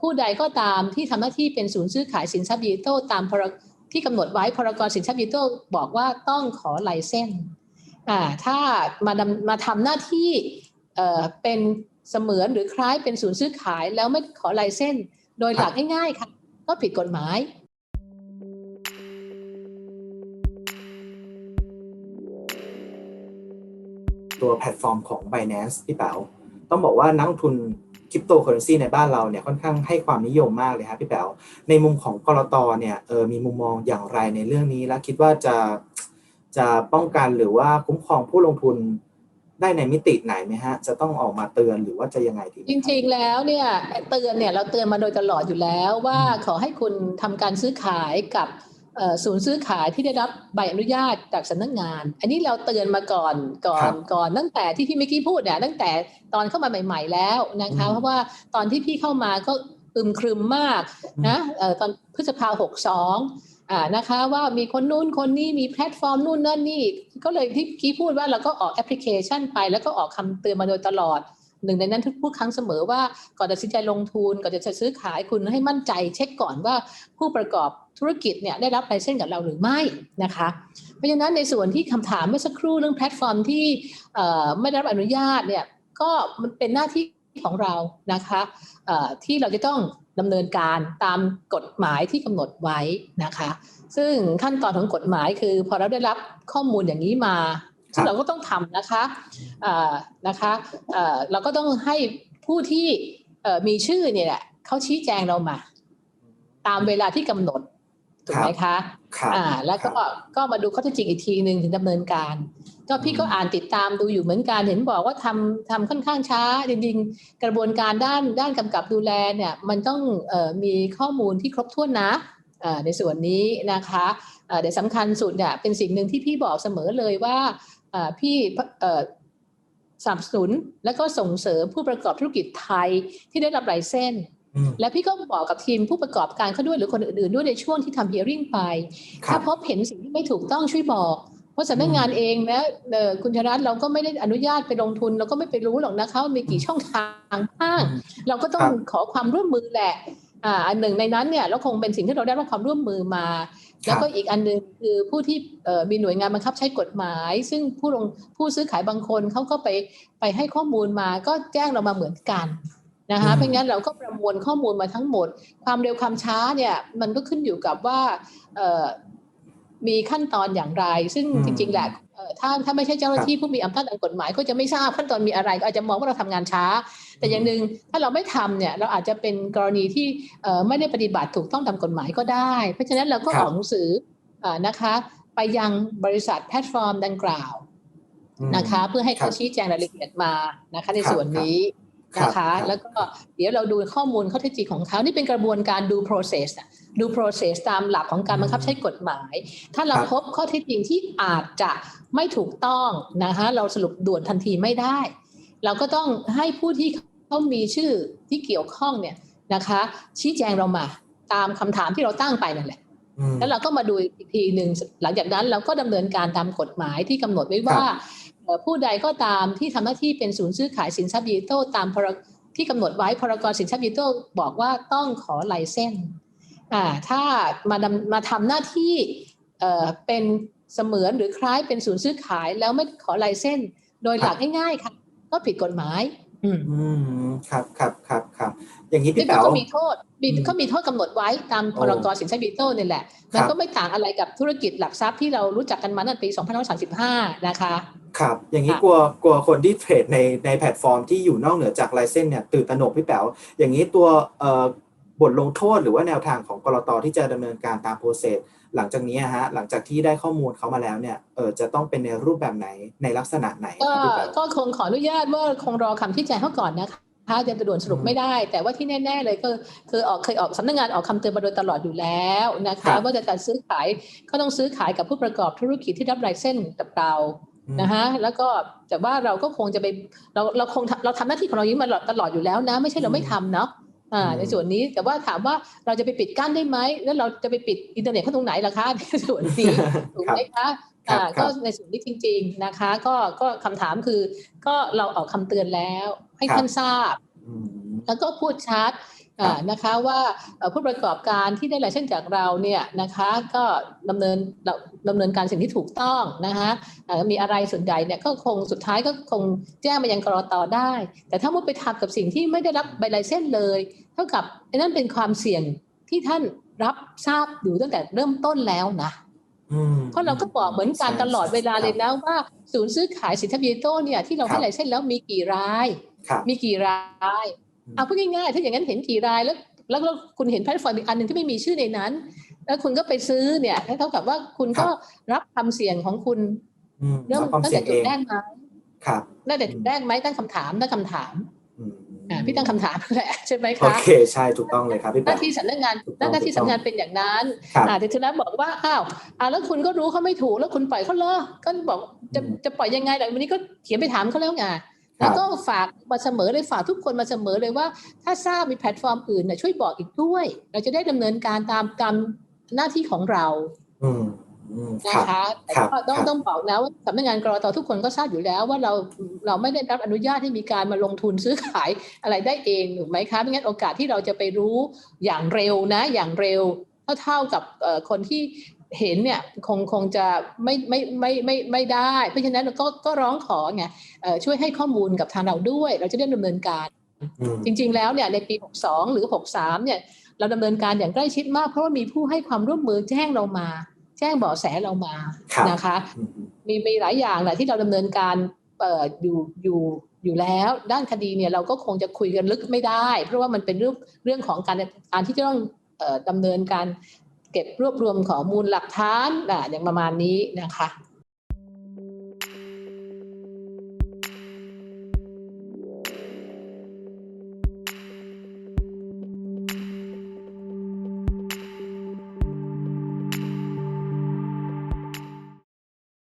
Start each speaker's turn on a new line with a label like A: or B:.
A: ผู้ใดก็ตามที่ทำหน้าที่เป็นศูนย์ซื้อขายสินทรัพย์ดิจิทัลตามพรที่กำหนดไว้พรกรสินทรัพย์ดิจิทัลบอกว่าต้องขอไลเซนส์อ่าถ้ามามาทำหน้าที่เอ่อเป็นเสมือนหรือคล้ายเป็นศูนย์ซื้อขายแล้วไม่ขอไลเซนส์โดยหลักง่ายๆค่ะก็ผิดกฎหมาย
B: ตัวแพลตฟอร์มของ Binance พี่เป๋าต้องบอกว่านักทุน คริปโตเคอเรนซีในบ้านเราเนี่ยค่อนข้างให้ความนิยมมากเลยครับพี่แป๋วในมุมของกรตเนี่ยเออมีมุมมองอย่างไรในเรื่องนี้ และคิดว่าจะจะป้องกันหรือว่าคุ้มครองผู้ลงทุนได้ในมิติไหนไหมฮะ จะต้องออกมาเตือนหรือว่าจะยังไงดี
A: จริงๆแล้วเนี่ยเตือนเนี่ยเราเตือนมาโดยตลอดอยู่แล้วว่าขอให้คุณทำการซื้อขายกับเอ่อ ศูนย์ซื้อขายที่ได้รับใบอนุญาตจากสำนักงาน อันนี้เราเตือนมาก่อนก่อนก่อนตั้งแต่ที่พี่เมื่อกี้พูดเนี่ยตั้งแต่ตอนเข้ามาใหม่ ๆ แล้วนะคะ เพราะว่าตอนที่พี่เข้ามาก็อึมครึมมากนะเอ่อตอนพฤษภาหกสองอ่านะคะว่ามีคนนู้นคนนี้มีแพลตฟอร์มนู่นนั่นนี่ ก็เลยที่กี้พูดว่าเราก็ออกแอปพลิเคชันไปแล้วก็ออกคำเตือนมาโดยตลอดหนึ่งในนั้นทุกพูดครั้งเสมอว่าก่อนตัดสินใจลงทุนก่อนจะซื้อขายคุณให้มั่นใจ เช็คก่อนว่าผู้ประกอบ ธุรกิจเนี่ยได้รับไลเซนส์กับเราหรือไม่นะคะ เพราะฉะนั้นในส่วนที่คำถามเมื่อสักครู่เรื่องแพลตฟอร์มที่เอ่อไม่ได้รับอนุญาตเนี่ยก็มันเป็นหน้าที่ของเรานะคะเอ่อที่เราจะต้องดำเนินการตามกฎหมายที่กำหนดไว้นะคะ ซึ่งขั้นตอนของกฎหมายคือ พอเราได้รับข้อมูลอย่างนี้มาซึ่งเราก็ต้องทำนะคะเอ่อนะคะเอ่อเราก็ต้องให้ผู้ที่เอ่อมีชื่อเนี่ยแหละเขาชี้แจงเรามา ตามเวลาที่กำหนด ถูกไหมคะ
B: ครับ
A: อ่าแล้วก็ก็มาดูข้อเท็จจริงอีกทีหนึ่งถึงดำเนินการ ก็พี่ก็อ่านติดตามดูอยู่เหมือนกันเห็นบอกว่าทำทำค่อนข้างช้าจริงๆ กระบวนการด้านด้านกำกับดูแลเนี่ยมันต้องเอ่อมีข้อมูลที่ครบถ้วนนะอ่าในส่วนนี้นะคะอ่าแต่สำคัญสุดเนี่ยเป็นสิ่งหนึ่งที่พี่บอกเสมอเลยว่าอ่าพี่เอ่อสนับสนุนและก็ส่งเสริมผู้ประกอบธุรกิจไทยที่ได้รับไลเซนส์
B: อืม
A: และพี่ก็บอกกับทีมผู้ประกอบการเขาด้วยหรือคนอื่นๆ ด้วยในช่วงที่ทำ hearing ไป
B: ครั
A: ถ้า
B: บ
A: พบเห็นสิ่งที่ไม่ถูกต้องช่วยบอก เพราะสำนักงานเองนะเอ่อคุณชรัตน์เราก็ไม่ได้อนุญาตไปลงทุน เราก็ไม่ไปรู้หรอกนะคะว่ามีกี่ช่องทางบ้าง เราก็ต้อง
B: ครับ
A: ขอความร่วมมือแหละอ่าอันหนึ่งในนั้นเนี่ยเราคงเป็นสิ่งที่เราได้รับความร่วมมือมา แล้วก็อีกอันหนึ่งคือผู้ที่เอ่อมีหน่วยงานบังคับใช้กฎหมาย ซึ่งผู้ลงผู้ซื้อขายบางคนเขาก็ไปไปให้ข้อมูลมาก็แจ้งเรามาเหมือนกัน นะคะ
B: อืม
A: เพราะงั้นเราก็ประมวลข้อมูลมาทั้งหมด ความเร็วความช้าเนี่ยมันก็ขึ้นอยู่กับว่าเอ่อมีขั้นตอนอย่างไร ซึ่ง
B: อืม
A: จริงๆแหละเอ่อถ้าถ้าไม่ใช่เจ้าหน้าที่ผู้มีอำนาจทางกฎหมาย ก็จะไม่ทราบขั้นตอนมีอะไรก็อาจจะมองว่าเราทำงานช้า แต่อย่างหนึ่งถ้าเราไม่ทำเนี่ยเราอาจจะเป็นกรณีที่เอ่อไม่ได้ปฏิบัติถูกต้องตามกฎหมายก็ได้ เพราะฉะนั้นเราก็
B: ครั
A: อบอกหนังสืออานะคะไปยังบริษัทแพลตฟอร์มดังกล่าว
B: อืม
A: นะคะเพื่อให้
B: ครั
A: เขา
B: บ
A: ชี้แจงรายละเอียดมานะคะใน
B: ครับ
A: ส่วนนี้
B: ครับ
A: นะคะ
B: ครับ
A: แล้วก็เดี๋ยวเราดูข้อมูลข้อเท็จจริงของเขานี่เป็นกระบวนการดู process อะดู process ตามหลักของการบังคับใช้กฎหมาย ถ้าเรา
B: ครับ
A: พบข้อเท็จจริงที่อาจจะไม่ถูกต้องนะคะเราสรุปด่วนทันทีไม่ได้ เราก็ต้องให้ผู้ที่เขามีชื่อที่เกี่ยวข้องเนี่ยนะคะ ชี้แจงเรามาตามคำถามที่เราตั้งไปนั่นแหละ
B: อืม
A: แล้วเราก็มาดูอีกทีหนึ่งหลังจากนั้นเราก็ดำเนินการตามกฎหมายที่กำหนดไว้ว่าเอ่อ ผู้ใดก็ตามที่ทำหน้าที่เป็นศูนย์ซื้อขายสินทรัพย์ดิจิทัลตามพรที่กำหนดไว้พรกสินทรัพย์ดิจิทัลบอกว่าต้องขอไลเซนส์อ่าถ้ามาดำมาทำหน้าที่เอ่อเป็นเสมือนหรือคล้ายเป็นศูนย์ซื้อขายแล้วไม่ขอไลเซนส์โดยหลักง่ายๆค่ะก็ผิดกฎหมาย อืม
B: อืมครับครับครับครับอย่างนี้
A: ซึ่
B: พี่
A: ง
B: แป๋ว
A: ก็มีโทษมี
B: อืม
A: ก็มีโทษกำหนดไว้ตามพรกสินทรัพย์ดิจิทัลนี่แหละ
B: ครับ
A: มันก็ไม่ต่างอะไรกับธุรกิจหลักทรัพย์ที่เรารู้จักกันมาตั้งแต่ปี2535 นะคะ
B: ครับ อย่างนี้
A: ค่ะ
B: กลัวกลัวคนที่เทรดในในแพลตฟอร์มที่อยู่นอกเหนือจากไลเซนเนี่ยตื่นตระหนกพี่แป๋วอย่างนี้ตัวเอ่อบทลงโทษหรือว่าแนวทางของกรตที่จะดำเนินการตามโปรเซสหลังจากนี้อะฮะหลังจากที่ได้ข้อมูลเขามาแล้วเนี่ยเออจะต้องเป็นในรูปแบบไหนในลักษณะไหนค
A: ก็
B: รับพี่แป๋ว
A: ก็คงขออนุญาตว่าคงรอคำที่แจ้งเขาก่อนนะคะจะด่วนสรุป
B: อืม
A: ไม่ได้ แต่ว่าที่แน่ ๆ เลยก็คือออกเคยออกสำนักงานออกคำเตือนมาโดยตลอดอยู่แล้วนะ
B: ครั
A: คะ
B: บ
A: ว่าจะการซื้อขายก็ต้องซื้อขายกับผู้ประกอบธุรกิจที่รับไลเซนส์กับเรา
B: อืม
A: นะคะแล้วก็แต่ว่าเราก็คงจะไปเราเราคงทำเราทำหน้าที่ของเราอย่างนี้มาตลอดอยู่แล้วนะ ไม่ใช่เราไม่ทำเนาะอ่า
B: อืม
A: ในส่วนนี้แต่ว่าถามว่าเราจะไปปิดกั้นได้ไหมแล้วเราจะไปปิดอินเทอร์เน็ตเขาตรงไหนล่ะคะในส่วนนี้ถูก
B: ครับ
A: ไหมคะ
B: ครับ
A: อ่า
B: ครั
A: ก็
B: บ
A: ในส่วนนี้จริง ๆนะคะ ก็ก็คำถามคือ ก็เราออกคำเตือนแล้ว ให้
B: ครับ
A: ท่านทราบ
B: อืม
A: แล้วก็พูดชัดอ่า นะคะว่าเอ่อผู้ประกอบการที่ได้ไลเซนส์จากเราเนี่ยนะคะก็ดำเนินดำเนินการสิ่งที่ถูกต้องนะคะเอ่อมีอะไรส่วนใหญ่เนี่ยก็คงสุดท้ายก็คงแจ้งมายังกรตได้ แต่ถ้ามุดไปทำกับสิ่งที่ไม่ได้รับใบไลเซนส์เลย เท่ากับไอ้นั่นเป็นความเสี่ยงที่ท่านรับทราบอยู่ตั้งแต่เริ่มต้นแล้วนะ
B: อืม
A: เพราะเราก็บอกเหมือนกัน
B: ใช่
A: ตลอดเวลาเลย
B: ครับ
A: นะว่าศูนย์ซื้อขายสินทรัพย์ดิจิทัลเนี่ยที่เรา
B: ครั
A: ให้
B: บ
A: ไลเซนส์แล้วมีกี่ราย
B: ครับ
A: มีกี่ราย
B: อืม
A: เอาพูดง่ายๆถ้าอย่างนั้นเห็นกี่รายแล้วแล้วแล้วคุณเห็นแพลตฟอร์มอีกอันหนึ่งที่ไม่มีชื่อในนั้น แล้วคุณก็ไปซื้อเนี่ยเท่ากับว่าคุณก็รับความเสี่ยงของคุณ
B: อืม
A: เริ่ม
B: รับความ
A: ตั้ง
B: เสี่ย
A: แต่
B: ง
A: จุ
B: เอ
A: ด
B: ง
A: แรกไหม
B: ครับ
A: ตั้งแต่จุดแรกไหมตั้งคำถามตั้งคำถาม
B: อืม
A: อ่าพี่ตั้งคำถามแหละใช่ไหม
B: โอ
A: คะ
B: เคใช่ถูกต้องเลยครับพี่
A: ห
B: แป๋
A: น้าวที่สำนักงาน
B: ถูกต้อง
A: หน้าที่
B: ถูกต้อง
A: สำนักงานเป็นอย่างนั้น
B: ครับ
A: อ่าแต่ทีนั้นบอกว่าอ้าวอ่าแล้วคุณก็รู้เขาไม่ถูกแล้วคุณปล่อยเขาเลยก็บอกจะ
B: อืม
A: จะปล่อยยังไงแต่วันนี้ก็เขียนไปถามเขาแล้วไง
B: ครั
A: แล้ว
B: บ
A: ก็ฝากมาเสมอเลยฝากทุกคนมาเสมอเลยว่า ถ้าทราบมีแพลตฟอร์มอื่นเนี่ยช่วยบอกอีกด้วย เราจะได้ดำเนินการตามตามหน้าที่ของเรา
B: อืมอืมค
A: นะ
B: รับ
A: คะแต่
B: ครับ
A: ก็ต้อง
B: ครับ
A: ต้องบอกนะว่าสำนักงานกรตทุกคนก็ทราบอยู่แล้วว่าเราเราไม่ได้รับอนุญาตให้มีการมาลงทุนซื้อขายอะไรได้เองถูกไหมคะไม่งั้นโอกาสที่เราจะไปรู้อย่างเร็วนะ อย่างเร็วเท่าเท่ากับเอ่อคนที่ เห็นเนี่ยคงคงจะไม่ไม่ไม่ไม่ไม่ได้ เพราะฉะนั้นเราก็ก็ร้องขอไงเอ่อช่วยให้ข้อมูลกับทางเราด้วย เราจะได้ดำเนินการ
B: อืม
A: จริง ๆ แล้วเนี่ยในปี 62 หรือ 63 เนี่ยเราดำเนินการอย่างใกล้ชิดมากเพราะว่ามีผู้ให้ความร่วมมือแจ้งเรามา แจ้งเบาะแสเรามา
B: ครับ
A: นะคะ
B: อืม
A: มีมีหลายอย่างแหละที่เราดำเนินการเอ่ออยู่อยู่อยู่แล้วด้านคดีเนี่ยเราก็คงจะคุยกันลึกไม่ได้ เพราะว่ามันเป็นเรื่องเรื่องของการการที่จะต้องเอ่อดำเนินการ เก็บรวบรวมข้อมูลหลักฐานอะอย่างประมาณนี้นะคะ